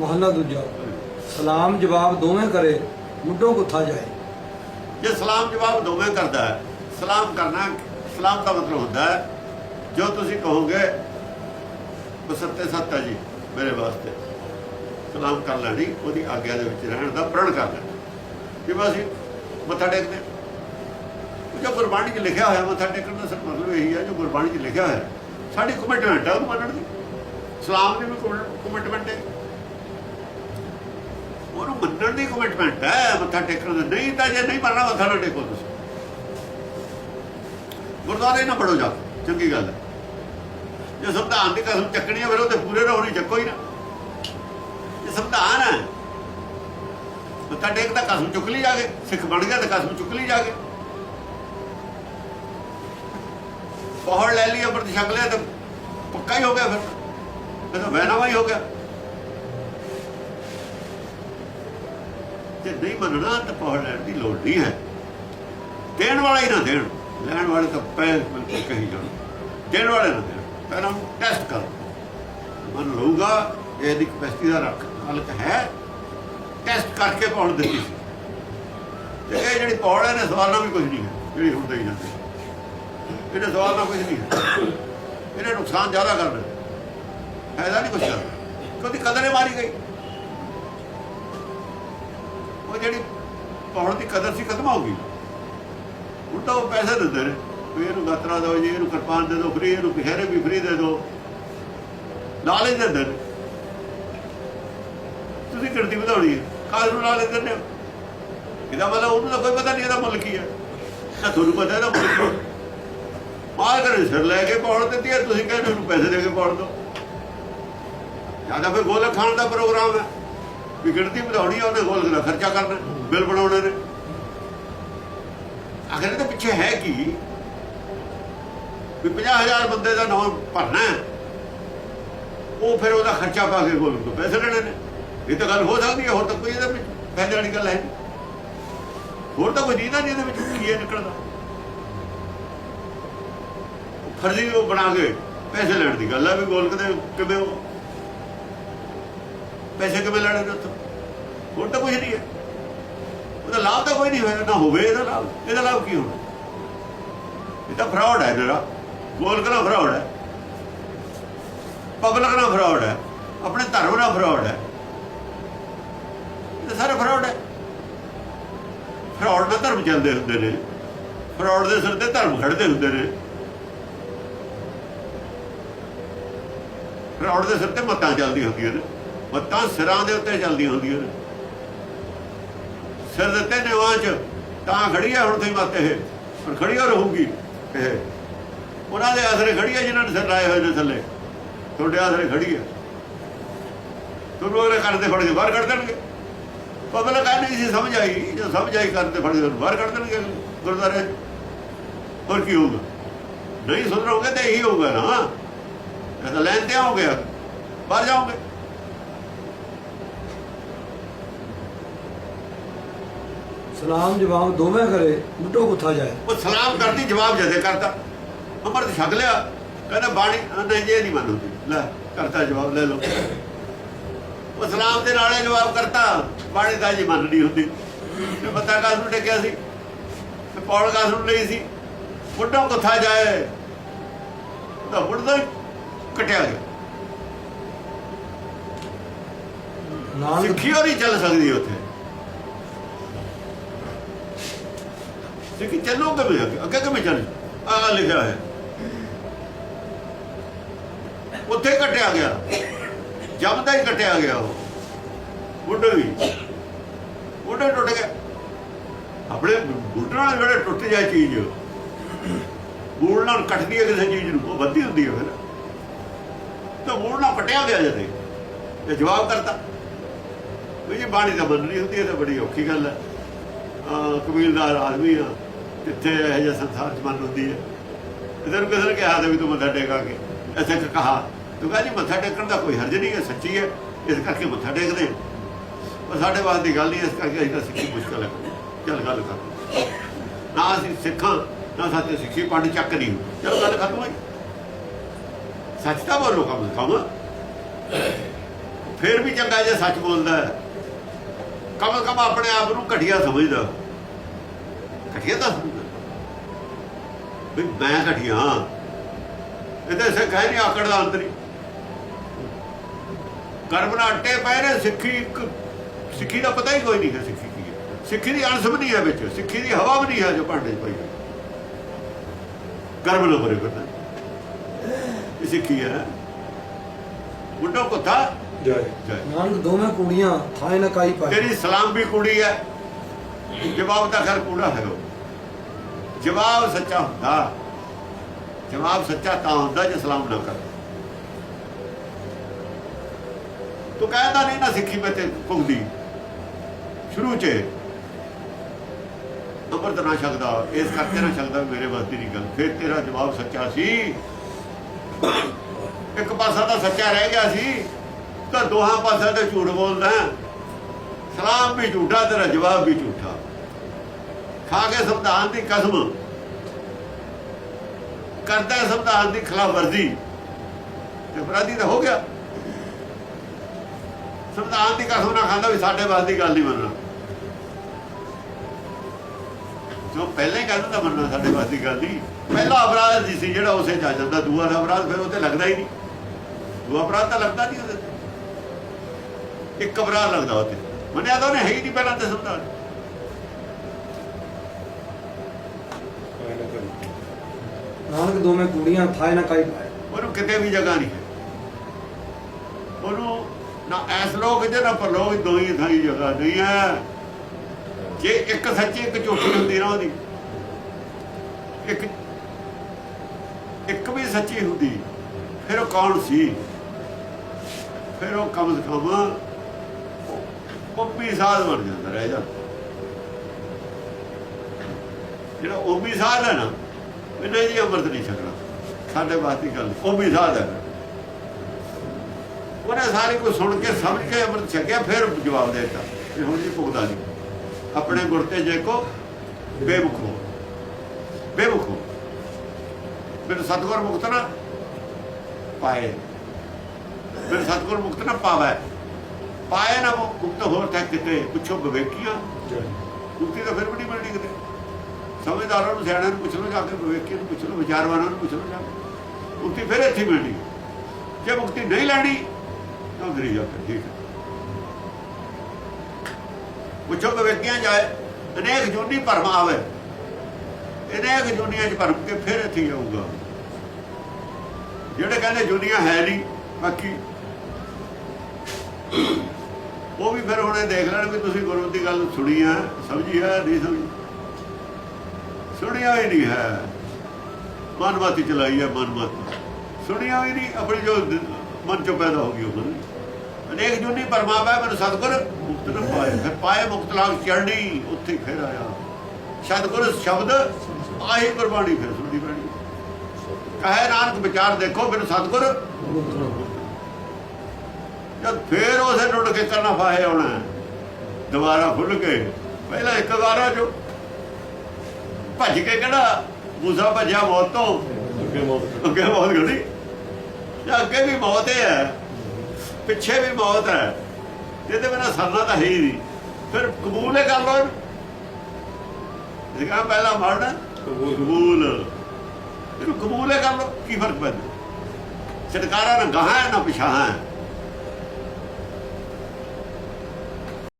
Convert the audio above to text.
ਮਹਲਾ ਦੂਜਾ। ਸਲਾਮ ਜਵਾਬ ਦੋਵੇਂ ਕਰੇ, ਮੁੱਢੋਂ ਕੁੱਥਾ ਜਾਏ। ਜੇ ਸਲਾਮ ਜਵਾਬ ਦੋਵੇਂ ਕਰਦਾ ਹੈ, ਸਲਾਮ ਕਰਨਾ, ਸਲਾਮ ਦਾ ਮਤਲਬ ਹੁੰਦਾ ਹੈ, ਜੋ ਤੁਸੀਂ ਕਹੋਗੇ, ਉਹ ਸੱਤੇ ਸੱਤ ਜੀ, ਮੇਰੇ ਵਾਸਤੇ। ਸਲਾਮ ਕਰ ਲੈਣੀ, ਉਹਦੀ ਆਗਿਆ ਦੇ ਵਿੱਚ ਰਹਿਣ ਦਾ ਪ੍ਰਣ ਕਰ ਲੈਣਾ। ਜਿਵੇਂ ਅਸੀਂ ਮੱਥਾ ਟੇਕਦੇ ਉਹ ਜੋ ਗੁਰਬਾਣੀ 'ਚ ਲਿਖਿਆ ਹੋਇਆ, ਮੱਥਾ ਟੇਕਣ ਦਾ ਸਿਰਫ ਮਤਲਬ ਇਹੀ ਹੈ, ਜੋ ਗੁਰਬਾਣੀ 'ਚ ਲਿਖਿਆ ਹੋਇਆ, ਸਾਡੀ ਕਮਿਟਮੈਂਟ ਹੈ ਉਹ ਮੰਨਣ ਦੀ। ਸਲਾਮ ਦੀ ਵੀ ਕਮਿਟਮੈਂਟ ਹੈ। ਉਹਨੂੰ ਮੰਨਣ ਦੀ ਕਮਿਟਮੈਂਟ ਹੈ, ਮੱਥਾ ਟੇਕਣ ਦਾ। ਨਹੀਂ ਤਾਂ ਜੇ ਨਹੀਂ ਮੰਨਣਾ, ਮੱਥਾ ਨਾ ਟੇਕੋ ਤੁਸੀਂ। ਗੁਰਦੁਆਰੇ ਨਾ ਪੜੋ ਜਾ ਚੰਗੀ ਗੱਲ ਹੈ। ਜੇ ਸੰਵਿਧਾਨ ਦੀ ਕਸਮ ਚੱਕਣੀ ਹੈ, ਫਿਰ ਉਹਦੇ ਪੂਰੇ ਰਹੋ ਨਹੀਂ ਚੱਕੋ ਹੀ ਨਾ। ਇਹ ਸੰਵਿਧਾਨ ਹੈ, ਮੱਥਾ ਟੇਕ ਤਾਂ ਕਸਮ ਚੁੱਕ ਲਈ ਜਾ ਕੇ, ਸਿੱਖ ਬਣ ਗਿਆ ਤਾਂ ਕਸਮ ਚੁੱਕ ਲਈ ਜਾ ਕੇ। ਪਹਾੜ ਲੈ ਲਈ ਅੰਮ੍ਰਿਤ ਛਕ ਲਿਆ ਤਾਂ ਪੱਕਾ ਹੀ ਹੋ ਗਿਆ ਫਿਰ। ਫਿਰ ਤਾਂ ਵਹਿਨਾਵਾ ਹੀ ਹੋ ਗਿਆ। ਜੇ ਨਹੀਂ ਮੰਨਣਾ ਤਾਂ ਪੌੜ ਲੈਣ ਦੀ ਲੋੜ ਨਹੀਂ ਹੈ। ਦੇਣ ਵਾਲਾ ਹੀ ਨਾ ਦੇਣ। ਲੈਣ ਵਾਲੇ ਤਾਂ ਪਹਿਲ ਬਿਲਕੁਲ ਕਹੀ ਜਾਣ। ਦੇਣ ਵਾਲੇ ਨਾ ਦੇਣ। ਪਹਿਲਾਂ ਟੈਸਟ ਕਰ। ਮਨ ਲਊਗਾ ਇਹਦੀ ਕਪੈਸਿਟੀ ਦਾ ਰੱਖ ਹਲਕ ਹੈ ਟੈਸਟ ਕਰਕੇ ਪੌੜ ਦਿੱਤੀ ਸੀ। ਤੇ ਇਹ ਜਿਹੜੀ ਪੌੜ ਹੈ ਨੇ ਸਵਾਲ ਨਾਲ ਵੀ ਕੁਝ ਨਹੀਂ ਹੈ, ਜਿਹੜੀ ਹੁਣ ਦੇਈ ਜਾਂਦੀ। ਇਹਨੇ ਸਵਾਲ ਨਾਲ ਕੁਝ ਨਹੀਂ ਹੈ। ਇਹਨੇ ਨੁਕਸਾਨ ਜ਼ਿਆਦਾ ਕਰਨਾ ਫਾਇਦਾ ਨਹੀਂ ਕੁਝ ਕਰਨਾ ਕਿਉਂਕਿ ਕਦਰ ਮਾਰੀ ਗਈ। ਉਹ ਜਿਹੜੀ ਪਾਉਣ ਦੀ ਕਦਰ ਸੀ ਖਤਮ ਹੋ ਗਈ। ਹੁਣ ਤਾਂ ਉਹ ਪੈਸੇ ਦਿੰਦੇ ਨੇ। ਵੀ ਇਹਨੂੰ ਗਾਤਰਾ ਦਿਓ ਜੀ, ਇਹਨੂੰ ਕਿਰਪਾਨ ਦੇ ਦਿਓ, ਫਰੀ ਇਹਨੂੰ ਕਿਹਰੇ ਵੀ ਫਰੀ ਦੇ ਦਿਓ। ਨਾਲ ਹੀ ਦਿੰਦੇ ਨੇ। ਤੁਸੀਂ ਗਿਣਤੀ ਵਧਾਉਣੀ ਹੈ। ਕਾਲ ਨੂੰ ਨਾਲ ਹੀ ਦਿੰਦੇ ਹੋ? ਇਹਦਾ ਮਤਲਬ ਉਹਨੂੰ ਤਾਂ ਕੋਈ ਪਤਾ ਨਹੀਂ ਇਹਦਾ ਮੁੱਲ ਕੀ ਹੈ। ਨਾ ਤੁਹਾਨੂੰ ਪਤਾ ਇਹਦਾ ਮੁੱਲ ਕੀ ਹੈ। ਮਾਲ ਕਰੇ ਸਿਰ ਲੈ ਕੇ ਪਾਉਣ ਦਿੱਤੀ ਹੈ। ਤੁਸੀਂ ਕਹਿੰਦੇ ਉਹਨੂੰ ਪੈਸੇ ਦੇ ਕੇ ਪੌੜ ਦਿਓ। ਜ਼ਿਆਦਾ ਫਿਰ ਗੋਲ ਖਾਣ ਦਾ ਪ੍ਰੋਗਰਾਮ ਹੈ। ਵੀ ਗਿਣਤੀ ਵਧਾਉਣੀ ਆ ਉਹਨੇ ਗੋਲ ਦਾ ਖਰਚਾ ਕਰਨਾ, ਬਿੱਲ ਬਣਾਉਣੇ ਨੇ। ਆਖਰ ਇਹਦੇ ਪਿੱਛੇ ਹੈ ਕੀ? ਵੀ 50000 ਬੰਦੇ ਦਾ ਨਾਮ ਭਰਨਾ ਉਹ ਫਿਰ ਉਹਦਾ ਖਰਚਾ ਪਾ ਕੇ ਗੋਲ ਤੋਂ ਪੈਸੇ ਲੈਣੇ ਨੇ। ਇਹ ਤਾਂ ਗੱਲ ਹੋ ਸਕਦੀ ਹੈ, ਹੋਰ ਤਾਂ ਕੋਈ ਇਹਦੇ ਵਿੱਚ ਫਾਇਦੇ ਵਾਲੀ ਗੱਲ ਹੈ ਨਹੀਂ। ਹੋਰ ਤਾਂ ਕੋਈ ਦੀਦਾ ਨਹੀਂ ਇਹਦੇ ਵਿੱਚ ਕੀ ਹੈ ਨਿਕਲਦਾ ਫਰਜ਼ੀ ਉਹ ਬਣਾ ਕੇ ਪੈਸੇ ਲੈਣ ਦੀ ਗੱਲ ਹੈ ਵੀ ਗੋਲਕ ਦੇ ਕਿਵੇਂ ਉਹ ਪੈਸੇ ਕਿਵੇਂ ਲੈਣੇ ਨੇ ਉੱਥੋਂ? ਹੋਰ ਤਾਂ ਕੁਝ ਨਹੀਂ ਹੈ। ਉਹਦਾ ਲਾਭ ਤਾਂ ਕੋਈ ਨਹੀਂ ਹੋਇਆ, ਨਾ ਹੋਵੇ ਇਹਦਾ ਲਾਭ। ਇਹਦਾ ਲਾਭ ਕੀ ਹੋਣਾ? ਇਹ ਤਾਂ ਫਰਾਡ ਹੈ ਜਿਹੜਾ ਗੋਲਕ ਨਾਲ ਫਰਾਡ ਹੈ। ਪਬਲਿਕ ਨਾਲ ਫਰਾਡ ਹੈ। ਆਪਣੇ ਧਰਮ ਨਾਲ ਫਰਾਡ ਹੈ। ਇਹ ਸਾਰਾ ਫਰਾਡ ਹੈ। ਫਰਾਡ ਨਾਲ ਧਰਮ ਚੱਲਦੇ ਹੁੰਦੇ ਨੇ। ਫਰਾਡ ਦੇ ਸਿਰ ਤੇ ਧਰਮ ਖੜਦੇ ਹੁੰਦੇ ਨੇ। ਫਰਾਡ ਦੇ ਸਿਰ ਤੇ ਮੱਤਾਂ ਚੱਲਦੀਆਂ ਹੁੰਦੀਆਂ ਨੇ। ਮੱਤਾਂ ਸਿਰਾਂ ਦੇ ਉੱਤੇ ਚੱਲਦੀਆਂ ਹੁੰਦੀਆਂ ਨੇ। ਸਿਰ ਦਿੱਤੇ ਨਿਵਾਂ ਚ, ਤਾਂ ਖੜੀ ਹੈ ਹੁਣ ਤੇ ਮੱਤ ਇਹ ਪਰ ਖੜੀ ਹੋ ਰਹੂਗੀ ਇਹ। ਉਹਨਾਂ ਦੇ ਆਸਰੇ ਖੜੀ ਹੈ ਜਿਨ੍ਹਾਂ ਨੇ ਸਿਰ ਲਾਏ ਹੋਏ ਨੇ ਥੱਲੇ। ਤੁਹਾਡੇ ਆਸਰੇ ਖੜੀ ਹੈ ਤੁਹਾਨੂੰ ਅਗਲੇ ਕਰਦੇ ਫੜ ਕੇ ਬਾਹਰ ਕੱਢ ਦੇਣਗੇ। ਪਬਲਿਕ ਆ ਨਹੀਂ ਸੀ ਸਮਝ ਆਈ, ਜੋ ਸਮਝ ਆਈ ਕਰਦੇ ਫੜ ਕੇ ਤੁਹਾਨੂੰ ਬਾਹਰ ਕੱਢ ਦੇਣਗੇ ਗੁਰਦਾਰੇ ਹੋਰ ਕੀ ਹੋਊਗਾ? ਨਹੀਂ ਸੁਧਰੋਗੇ ਤੇ ਇਹੀ ਹੋਊਗਾ ਨਾ। ਇਹ ਤਾਂ ਲੈਣ ਤੇ ਹੋ ਗਿਆ ਬਾਹਰ ਜਾਓਗੇ। ਸਲਾਮ ਜਵਾਬ ਦੋਵੇਂ ਕਰੇ ਮੁੱਢੋਂ ਕੁੱਥਾ ਜਾਏ। ਉਹ ਸਲਾਮ ਕਰਦੀ ਜਵਾਬ ਜਦੇ ਕਰਦਾ। ਅੰਮ੍ਰਿਤ ਛਕ ਲਿਆ। ਕਹਿੰਦਾ ਬਾਣੀ ਨਹੀਂ ਜੇ ਨਹੀਂ ਮੰਨਦੀ। ਲੈ ਕਰਤਾ ਜਵਾਬ ਲੈ ਲਓ। ਉਹ ਸਲਾਮ ਦੇ ਨਾਲੇ ਜਵਾਬ ਕਰਤਾ। ਬਾਣੀ ਦਾ ਜੀ ਮੰਨਣੀ ਹੁੰਦੀ। ਤੇ ਪਤਾ ਕਾਸ ਨੂੰ ਟਿਕਿਆ ਸੀ? ਤੇ ਪੌੜ ਕਾਸ ਨੂੰ ਲਈ ਸੀ? ਮੁੱਢੋਂ ਕੁੱਥਾ ਜਾਏ। ਤਾਂ ਮੁੱਢੋਂ ਕਟਿਆ ਗਿਆ। ਨਾਨਕ ਸਿੱਖੀ ਨਹੀਂ ਚੱਲ ਸਕਦੀ ਉੱਥੇ। ਸਿੱਖੀ ਚੱਲੋ ਕਿਵੇਂ ਅੱਗੇ ਅੱਗੇ ਕਿਵੇਂ ਚੱਲ ਆ ਲਿਖਿਆ ਹੈ ਉੱਥੇ ਕੱਟਿਆ ਗਿਆ ਜਮਦਾ ਹੀ ਕੱਟਿਆ ਗਿਆ ਉਹ ਬੁੱਢੇ ਵੀ ਬੁੱਢੇ ਟੁੱਟ ਗਿਆ ਆਪਣੇ ਬੁੱਢੇ ਨਾਲ ਜਿਹੜੇ ਟੁੱਟ ਜਾਏ ਚੀਜ਼ ਬੂੜ ਨਾਲ ਕੱਟਦੀ ਹੈ ਕਿਸੇ ਚੀਜ਼ ਨੂੰ ਉਹ ਵੱਧੀ ਹੁੰਦੀ ਹੈ ਫਿਰ ਤਾਂ ਬੂੜ ਨਾਲ ਕੱਟਿਆ ਗਿਆ ਜਦੇ ਤੇ ਜਵਾਬ ਕਰਤਾ ਵੀ ਇਹ ਬਾਣੀ ਤਾਂ ਮੰਨਣੀ ਹੁੰਦੀ ਹੈ ਤਾਂ ਬੜੀ ਔਖੀ ਗੱਲ ਹੈ ਆ ਕਬੀਲਦਾਰ ਆਦਮੀ ਆ ਕਿੱਥੇ ਇਹ ਜਿਹਾ ਸੰਸਾਰ ਚ ਮੰਨ ਹੁੰਦੀ ਹੈ। ਇਧਰ ਕਿਸੇ ਨੇ ਕਿਹਾ ਤਾਂ ਵੀ ਤੂੰ ਮੱਥਾ ਟੇਕਾ ਕੇ ਇੱਥੇ ਕਹਾ। ਤੂੰ ਕਹਿੰਦੀ ਮੱਥਾ ਟੇਕਣ ਦਾ ਕੋਈ ਹਰਜ ਨਹੀਂ ਹੈ, ਸੱਚੀ ਹੈ। ਇਸ ਕਰਕੇ ਮੱਥਾ ਟੇਕਦੇ ਪਰ ਸਾਡੇ ਵਾਸਤੇ ਦੀ ਗੱਲ ਨਹੀਂ, ਇਸ ਕਰਕੇ ਅਸੀਂ ਤਾਂ ਸਿੱਖੀ ਮੁਸ਼ਕਲ ਹੈ। ਚੱਲ ਗੱਲ ਕਰ। ਨਾ ਅਸੀਂ ਸਿੱਖਾਂ, ਨਾ ਸਾਥੇ ਸਿੱਖੀ ਪੰਡ ਚੱਕ ਨਹੀਂ। ਚਲੋ ਗੱਲ ਖਤਮ ਹੋਈ। ਸੱਚ ਤਾਂ ਬੋਲੋ ਕੰਮ ਕੰਮ। ਫਿਰ ਵੀ ਚੰਗਾ ਜੇ ਸੱਚ ਬੋਲਦਾ ਹੈ। ਕਮ ਕਮ ਆਪਣੇ ਆਪ ਨੂੰ ਘਟੀਆ ਸਮਝਦਾ। ਘਟੀਆ ਤਾਂ ਵੀ ਮੈਂ ਘਟੀਆ ਇਹਦੇ ਸੇ ਕਹੇ ਨਹੀਂ ਆਕੜ ਦਾ ਅੰਦਰ ਹੀ। ਕਰਮ ਨਾਲ ਅੱਟੇ ਪਏ ਨੇ ਸਿੱਖੀ ਇੱਕ ਸਿੱਖੀ ਦਾ ਪਤਾ ਹੀ ਕੋਈ ਨਹੀਂ ਹੈ ਸਿੱਖੀ ਕੀ ਹੈ। ਸਿੱਖੀ ਦੀ ਅਣਸ ਵੀ ਨਹੀਂ ਹੈ ਵਿੱਚ ਸਿੱਖੀ ਦੀ ਹਵਾ ਵੀ ਨਹੀਂ ਹੈ ਜੋ ਭਾਂਡੇ 'ਚ ਪਈ ਹੈ ਕਰਮ ਨਾਲ ਭਰੇ ਕਰਦਾ ਇਹ ਸਿੱਖੀ ਹੈ। ਮੁੰਡਾ ਕੋਤਾ ਜੈ। ਜੈ। ਨਾਨਕ ਦੋਵੇਂ ਕੁੜੀਆਂ ਥਾਏ ਨਾ ਕਾਈ ਪਾਏ। ਤੇਰੀ ਸਲਾਮ ਵੀ ਕੁੜੀ ਹੈ। ਜਵਾਬ ਤਾਂ ਖਰ ਕੂੜਾ ਹੈ ਉਹ ਜਵਾਬ ਸੱਚਾ ਹੁੰਦਾ। ਜਵਾਬ ਸੱਚਾ ਤਾਂ ਹੁੰਦਾ ਜੇ ਸਲਾਮ ਨਾ ਕਰ। ਤੂੰ ਕਹਿੰਦਾ ਨਹੀਂ ਨਾ ਸਿੱਖੀ ਮੈਂ ਤੇ ਭੁਗਦੀ ਸ਼ੁਰੂ ਚ ਅੰਮ੍ਰਿਤ ਨਾ ਛਕਦਾ, ਇਸ ਕਰਕੇ ਨਾ ਛਕਦਾ ਮੇਰੇ ਵਾਸਤੇ ਨਹੀਂ ਗੱਲ। ਫਿਰ ਤੇਰਾ ਜਵਾਬ ਸੱਚਾ ਸੀ। ਇੱਕ ਪਾਸਾ ਤਾਂ ਸੱਚਾ ਰਹਿ ਗਿਆ ਸੀ, ਤਾਂ ਦੋਹਾਂ ਪਾਸਿਆਂ ਤੇ ਝੂਠ ਬੋਲਦਾ। ਸਲਾਮ ਵੀ ਝੂਠਾ, ਤੇਰਾ ਜਵਾਬ ਵੀ ਝੂਠਾ। ਖਾ ਕੇ ਸੰਵਿਧਾਨ ਦੀ ਕਸਮ। ਕਰਦਾ ਸੰਵਿਧਾਨ ਦੀ ਖਿਲਾਫ ਵਰਜ਼ੀ। ਤੇ ਅਪਰਾਧੀ ਤਾਂ ਹੋ ਗਿਆ। ਸੰਵਿਧਾਨ ਦੀ ਕਸਮ ਨਾ ਖਾਂਦਾ ਵੀ ਸਾਡੇ ਵਾਸ ਦੀ ਗੱਲ ਨਹੀਂ ਮੰਨਣਾ। ਜੋ ਪਹਿਲੇ ਕਹਿੰਦਾ ਤਾਂ ਮੰਨਣਾ ਸਾਡੇ ਵਾਸ ਦੀ ਗੱਲ ਨਹੀਂ। ਪਹਿਲਾ ਅਪਰਾਧ ਜੀ ਸੀ ਜਿਹੜਾ ਉਸੇ ਚ ਜਾਂਦਾ। ਦੂਆ ਦਾ ਅਪਰਾਧ ਫਿਰ ਉਹ ਤੇ ਲੱਗਦਾ ਹੀ ਨਹੀਂ। ਦੂਆ ਅਪਰਾਧ ਤਾਂ ਲੱਗਦਾ ਨਹੀਂ ਉਹਦੇ ਤੇ। ਇੱਕ ਅਪਰਾਧ ਲੱਗਦਾ ਉਹ ਮੰਨਿਆ ਤਾਂ ਉਹਨੇ ਹੈ ਹੀ ਨਹੀਂ ਪਹਿਲਾਂ ਤੇ ਸੰਵਿਧਾਨ। ਨਾਨਕ ਦੋਵੇਂ ਕੁੜੀਆਂ ਥਾਏ ਨਾ ਕਾਈ ਪਾਏ ਉਹਨੂੰ ਕਿਤੇ ਵੀ ਜਗ੍ਹਾ ਨਹੀਂ ਹੈ। ਉਹਨੂੰ ਨਾ ਐਸ ਲੋਕ ਜੇ ਨਾ ਪਰਲੋਕ ਦੋਈ ਥਾਈ ਜਗ੍ਹਾ ਨਹੀਂ ਹੈ। ਜੇ ਇੱਕ ਸੱਚੀ ਇੱਕ ਝੂਠੀ ਹੁੰਦੀ ਨਾ ਉਹਦੀ, ਇੱਕ ਇੱਕ ਵੀ ਸੱਚੀ ਹੁੰਦੀ, ਫਿਰ ਉਹ ਕੌਣ ਸੀ? ਫਿਰ ਉਹ ਕਮ ਸੇ ਕਮ ਪੰਮੀ ਸਾਧ ਬਣ ਜਾਂਦਾ ਰਹਿ ਜਾਂਦਾ ਜਿਹੜਾ ਓਮੀ ਸਾਧ ਹੈ ਨਾ ਇਹਨੇ ਜੀ ਅੰਮ੍ਰਿਤ ਨਹੀਂ ਛਕਣਾ ਸਾਡੇ ਵਾਸਤੇ ਗੱਲ ਓਮੀ ਸਾਧ ਹੈ। ਉਹਨੇ ਸਾਰੀ ਕੁਝ ਸੁਣ ਕੇ ਸਮਝ ਕੇ ਅੰਮ੍ਰਿਤ ਛਕਿਆ ਫਿਰ ਜਵਾਬ ਦੇ ਦਿੱਤਾ। ਵੀ ਹੁਣ ਜੀ ਭੁਗਦਾ ਨਹੀਂ। ਆਪਣੇ ਗੁਰ ਤੇ ਜੇ ਕੋ ਬੇਮੁਖ ਹੋ। ਫਿਰ ਸਤਗੁਰ ਮੁਕਤ ਨਾ ਪਾਏ। ਫਿਰ ਸਤਗੁਰ ਮੁਕਤ ਨਾ ਪਾਵੇ। ਪਾਏ ਨਾ ਉਹ ਮੁਕਤ ਹੋਰ ਤੱਕ ਕਿਤੇ। ਪੁੱਛੋ ਵਿਵੇਕੀਆਂ। ਮੁਕਤੀ ਤਾਂ ਫਿਰ ਵੀ ਨਹੀਂ ਮਿਲਣੀ ਕਿਤੇ। ਸਮਝਦਾਰਾਂ ਨੂੰ ਸਿਆਣਿਆਂ ਨੂੰ ਪੁੱਛ ਲਓ, ਜਾ ਕੇ ਵਿਵੇਕੀ ਨੂੰ ਪੁੱਛ ਲਓ, ਵਿਚਾਰਵਾਨਾਂ ਨੂੰ ਪੁੱਛ ਲਓ ਜਾ ਕੇ। ਮੁਕਤੀ ਫਿਰ ਇੱਥੇ ਮਿਲਣੀ ਜੇ ਮੁਕਤੀ ਨਹੀਂ ਲੈਣੀ, ਤਾਂ ਉਧਰ ਜਾ ਕੇ ਠੀਕ ਹੈ। ਪੁੱਛੋ ਵਿਵੇਕੀਆਂ ਜਾਏ, ਅਨੇਕ ਜੁਨੀ ਭਰਮ ਆਵੇ। ਅਨੇਕ ਜੁਨੀਆਂ ਚ ਭਰਮ ਕੇ ਫਿਰ ਇੱਥੇ ਆਊਗਾ। ਜਿਹੜੇ ਕਹਿੰਦੇ ਜੁਨੀਆਂ ਹੈ ਨਹੀਂ, ਬਾਕੀ ਉਹ ਵੀ ਫਿਰ ਹੁਣੇ ਦੇਖ ਲੈਣ ਵੀ ਤੁਸੀਂ ਗੁਰੂ ਦੀ ਗੱਲ ਸੁਣੀ ਹੈ, ਸਮਝੀ ਹੈ, ਨਹੀਂ ਸਮਝੀ। ਸੁਣਿਆ ਹੀ ਨਹੀਂ ਹੈ। ਮਨਮਤੀ ਚਲਾਈ ਹੈ ਮਨਮਤ। ਸੁਣਿਆ ਹੀ ਨਹੀਂ, ਆਪਣੀ ਜੋ ਮਨ ਚੋਂ ਪੈਦਾ ਹੋ ਗਈ ਉਹ ਮਨ ਅਨੇਕ ਜੁਨੀ ਪਰਮਾਵਾ ਮੈਨੂੰ ਸਤਗੁਰ ਮੁਕਤ ਨਾ ਪਾਏ ਫਿਰ ਪਾਏ ਮੁਕਤ ਲਾਗ ਚੜਨੀ ਉੱਥੇ ਫਿਰ ਆਇਆ। ਸਤਗੁਰ ਸ਼ਬਦ ਆਹੀ ਗੁਰਬਾਣੀ ਫਿਰ ਸੁਣਦੀ ਪੈਣੀ। ਕਹੇ ਨਾਨਕ, ਵਿਚਾਰ ਦੇਖੋ ਫਿਰ ਸਤਗੁਰ ਜਦ ਫੇਰ ਉਸੇ ਟੁੱਟ ਕੇ ਕਰਨਾ ਫਾਹੇ ਆਉਣਾ ਦੁਬਾਰਾ ਖੁੱਲ ਕੇ, ਪਹਿਲਾਂ ਇੱਕ ਵਾਰਾ ਜੋ ਭੱਜ ਕੇ ਕਿਹੜਾ ਮੂਸਾ ਭੱਜਿਆ ਮੌਤ ਤੋਂ? ਅੱਗੇ ਮੌਤ ਘੜੀ ਜਾਂ ਅੱਗੇ ਵੀ ਮੌਤ ਹੀ ਪਿੱਛੇ ਵੀ ਮੌਤ ਹੈ। ਇਹਦੇ ਬਿਨਾ ਸਰਨਾ ਤਾਂ ਹੈ ਹੀ ਨਹੀਂ। ਫਿਰ ਕਬੂਲ ਹੀ ਕਰ ਲੋ ਜਿਹੜਾ ਪਹਿਲਾਂ ਮਰਨਾ ਕਬੂਲ। ਇਹਨੂੰ ਕਬੂਲ ਹੀ ਕਰ ਲੋ ਕੀ ਫ਼ਰਕ ਪੈਂਦਾ? ਛਟਕਾਰਾ ਨਾ ਗਾਹਾਂ ਨਾ ਪਿਛਾਹਾਂ